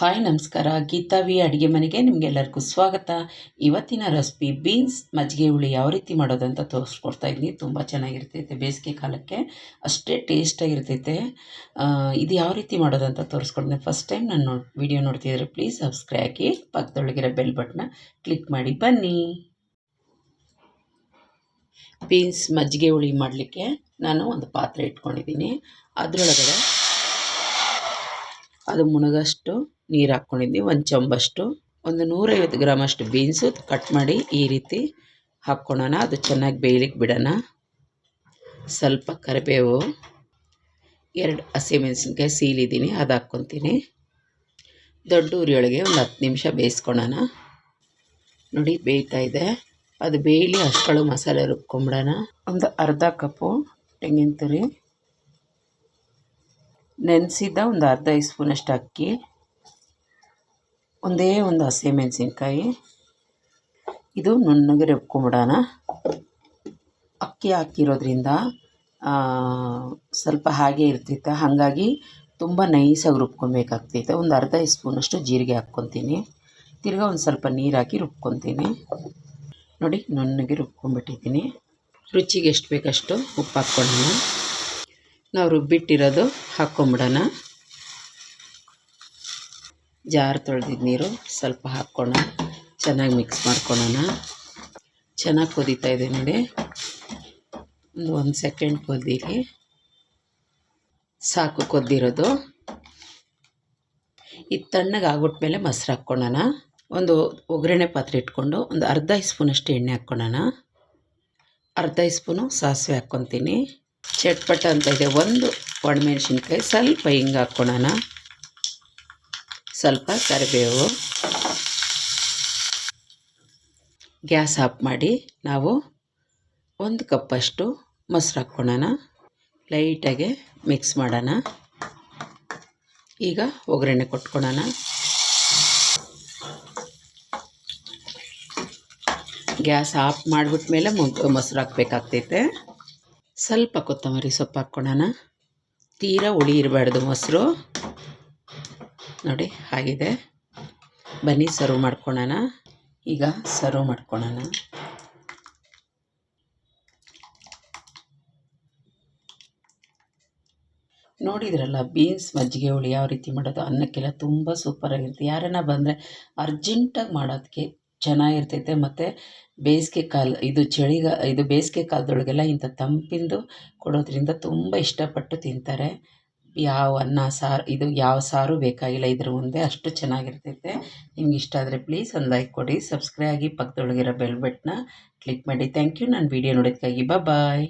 Hi, ನಮಸ್ಕಾರ. Geetha V, ಅಡುಗೆ ಮನೆಗೆ ನಿಮಗೆಲ್ಲರಿಗೂ ಸ್ವಾಗತ. ಇವತ್ತಿನ ರೆಸಿಪಿ ಬೀನ್ಸ್ ಮಜ್ಜಿಗೆ ಹುಳಿ ಯಾವ ರೀತಿ ಮಾಡೋದಂತ ತೋರಿಸ್ಕೊಡ್ತಾ ಇದ್ದೀನಿ. ತುಂಬ ಚೆನ್ನಾಗಿರ್ತೈತೆ ಬೇಸಿಗೆ ಕಾಲಕ್ಕೆ. ಅಷ್ಟೇ ಟೇಸ್ಟಾಗಿರ್ತೈತೆ ಇದು ಯಾವ ರೀತಿ ಮಾಡೋದಂತ ತೋರಿಸ್ಕೊಡ್ತೀನಿ. ಫಸ್ಟ್ ಟೈಮ್ ನಾನು ನೋಡಿ ವಿಡಿಯೋ ನೋಡ್ತಿದ್ರೆ ಪ್ಲೀಸ್ ಸಬ್ಸ್ಕ್ರೈಬ್ ಹಾಕಿ ಪಕ್ಕದೊಳಗಿರೋ ಬೆಲ್ ಬಟ್ನ ಕ್ಲಿಕ್ ಮಾಡಿ ಬನ್ನಿ. ಬೀನ್ಸ್ ಮಜ್ಜಿಗೆ ಹುಳಿ ಮಾಡಲಿಕ್ಕೆ ನಾನು ಒಂದು ಪಾತ್ರೆ ಇಟ್ಕೊಂಡಿದ್ದೀನಿ. ಅದರೊಳಗಡೆ ಅದು ಮುಣಗಷ್ಟು ನೀರು ಹಾಕ್ಕೊಂಡಿದ್ದೀನಿ ಒಂದು ಚಂಬಷ್ಟು. ಒಂದು ನೂರೈವತ್ತು ಗ್ರಾಮಷ್ಟು ಬೀನ್ಸು ಕಟ್ ಮಾಡಿ ಈ ರೀತಿ ಹಾಕ್ಕೊಳೋಣ. ಅದು ಚೆನ್ನಾಗಿ ಬೇಯಲಿಕ್ಕೆ ಬಿಡೋಣ. ಸ್ವಲ್ಪ ಕರಿಬೇವು, ಎರಡು ಹಸಿಮೆಣಸಿನ್ಕಾಯಿ ಸೀಲಿದ್ದೀನಿ, ಅದು ಹಾಕ್ಕೊತೀನಿ. ದೊಡ್ಡ ಉರಿಯೊಳಗೆ ಒಂದು ಹತ್ತು ನಿಮಿಷ ಬೇಯಿಸ್ಕೊಳೋಣ. ನೋಡಿ, ಬೇಯ್ತಾ ಇದೆ. ಅದು ಬೇಯಲಿ ಅಷ್ಟೊಳಗೆ ಮಸಾಲೆ ರುಬ್ಕೊಂಬಿಡೋಣ. ಒಂದು ಅರ್ಧ ಕಪ್ಪು ತೆಂಗಿನ ತುರಿ. ನೆನೆಸಿದ್ದ ಒಂದು ಅರ್ಧ ಸ್ಪೂನಷ್ಟು ಅಕ್ಕಿ, ಒಂದೇ ಒಂದು ಹಸಿಮೆಣಸಿನ್ಕಾಯಿ. ಇದು ನುಣ್ಣಗೆ ರುಬ್ಕೊಂಬಿಡೋಣ. ಅಕ್ಕಿ ಹಾಕಿರೋದ್ರಿಂದ ಸ್ವಲ್ಪ ಹಾಗೆ ಇರ್ತಿತ್ತು. ಹಾಗಾಗಿ ತುಂಬ ನೈಸಾಗಿ ರುಬ್ಕೊಬೇಕಾಗ್ತೈತೆ ಒಂದು ಅರ್ಧ ಸ್ಪೂನಷ್ಟು ಜೀರಿಗೆ ಹಾಕ್ಕೊತೀನಿ. ತಿರ್ಗಾ ಒಂದು ಸ್ವಲ್ಪ ನೀರು ಹಾಕಿ ರುಬ್ಕೊತೀನಿ. ನೋಡಿ, ನುಣ್ಣಗೆ ರುಬ್ಕೊಂಬಿಟ್ಟಿದ್ದೀನಿ ರುಚಿಗೆ ಎಷ್ಟು ಬೇಕಷ್ಟು ಉಪ್ಪು ಹಾಕ್ಕೊಳ್ಳೋಣ. ನಾವು ರುಬ್ಬಿಟ್ಟಿರೋದು ಹಾಕ್ಕೊಂಬಿಡೋಣ. ಜಾರ್ ತೊಳೆದಿದ್ದ ನೀರು ಸ್ವಲ್ಪ ಹಾಕ್ಕೊಣ ಚೆನ್ನಾಗಿ ಮಿಕ್ಸ್ ಮಾಡ್ಕೊಳೋಣ. ಚೆನ್ನಾಗಿ ಕುದೀತಾ ಇದೆ ನೋಡಿ. ಒಂದು ಒಂದು ಸೆಕೆಂಡ್ ಕುದೀಲಿ ಸಾಕು ಕುದ್ದಿರೋದು. ಇದು ತಣ್ಣಗೆ ಆಗ್ಬಿಟ್ಮೇಲೆ ಮೊಸರು ಹಾಕ್ಕೊಳೋಣ. ಒಂದು ಒಗ್ಗರಣೆ ಪಾತ್ರೆ ಇಟ್ಕೊಂಡು ಒಂದು ಅರ್ಧ ಸ್ಪೂನಷ್ಟು ಎಣ್ಣೆ ಹಾಕ್ಕೊಳೋಣ. ಅರ್ಧ ಸ್ಪೂನು ಸಾಸಿವೆ ಹಾಕ್ಕೊತೀನಿ. ಚಟ್ಪಟ ಅಂತ ಇದೆ. ಒಂದು ಒಣಮೆಣಸಿನ್ಕಾಯಿ ಸ್ವಲ್ಪ ಹಿಂಗೆ ಹಾಕ್ಕೊಳ್ಳೋಣ ಸ್ವಲ್ಪ ಕರಿಬೇವು. ಗ್ಯಾಸ್ ಆಫ್ ಮಾಡಿ ನಾವು ಒಂದು ಕಪ್ಪಷ್ಟು ಮೊಸರು ಹಾಕ್ಕೊಳ್ಳೋಣ ಲೈಟಾಗೆ ಮಿಕ್ಸ್ ಮಾಡೋಣ. ಈಗ ಒಗ್ಗರಣೆ ಕೊಟ್ಕೊಳ್ಳೋಣ ಗ್ಯಾಸ್ ಆಫ್ ಮಾಡಿಬಿಟ್ಮೇಲೆ ಮೊಸರು ಹಾಕ್ಬೇಕಾಗ್ತೈತೆ. ಸ್ವಲ್ಪ ಕೊತ್ತಂಬರಿ ಸೊಪ್ಪು ಹಾಕ್ಕೊಳ್ಳೋಣ ತೀರಾ ಹುಳಿ ಇರಬಾರ್ದು ಮೊಸರು. ನೋಡಿ ಆಗಿದೆ ಬನ್ನಿ, ಸರ್ವ್ ಮಾಡ್ಕೊಳ್ಳೋಣ ಈಗ ಸರ್ವ್ ಮಾಡ್ಕೊಳ್ಳೋಣ ನೋಡಿದ್ರಲ್ಲ, ಬೀನ್ಸ್ ಮಜ್ಜಿಗೆ ಹುಳಿ ಯಾವ ರೀತಿ ಮಾಡೋದು ಅನ್ನಕ್ಕೆಲ್ಲ ತುಂಬ ಸೂಪರಾಗಿರುತ್ತೆ. ಯಾರನ್ನ ಬಂದರೆ ಅರ್ಜೆಂಟಾಗಿ ಮಾಡೋದಕ್ಕೆ ಚೆನ್ನಾಗಿರ್ತೈತೆ. ಮತ್ತು ಬೇಸಿಗೆ ಕಾಲ, ಇದು ಚಳಿಗಾ, ಇದು ಬೇಸಿಗೆ ಕಾಲದೊಳಗೆಲ್ಲ ಇಂಥ ತಂಪಿಂದು ಕೊಡೋದ್ರಿಂದ ತುಂಬ ಇಷ್ಟಪಟ್ಟು ತಿಂತಾರೆ. ಯಾವ ಅನ್ನ, ಸಾರು, ಇದು ಯಾವ ಸಾರು ಬೇಕಾಗಿಲ್ಲ, ಇದ್ರ ಮುಂದೆ ಅಷ್ಟು ಚೆನ್ನಾಗಿರ್ತೈತೆ. ನಿಮ್ಗೆ ಇಷ್ಟ ಆದರೆ ಪ್ಲೀಸ್ ಒಂದು ಲೈಕ್ ಕೊಡಿ. ಸಬ್ಸ್ಕ್ರೈಬ್ ಆಗಿ ಪಕ್ಕದೊಳಗಿರೋ ಬೆಲ್ ಬಟ್ನ ಕ್ಲಿಕ್ ಮಾಡಿ. ಥ್ಯಾಂಕ್ ಯು ನಾನು ವೀಡಿಯೋ ನೋಡೋದಕ್ಕಾಗಿ ಬಾಯ್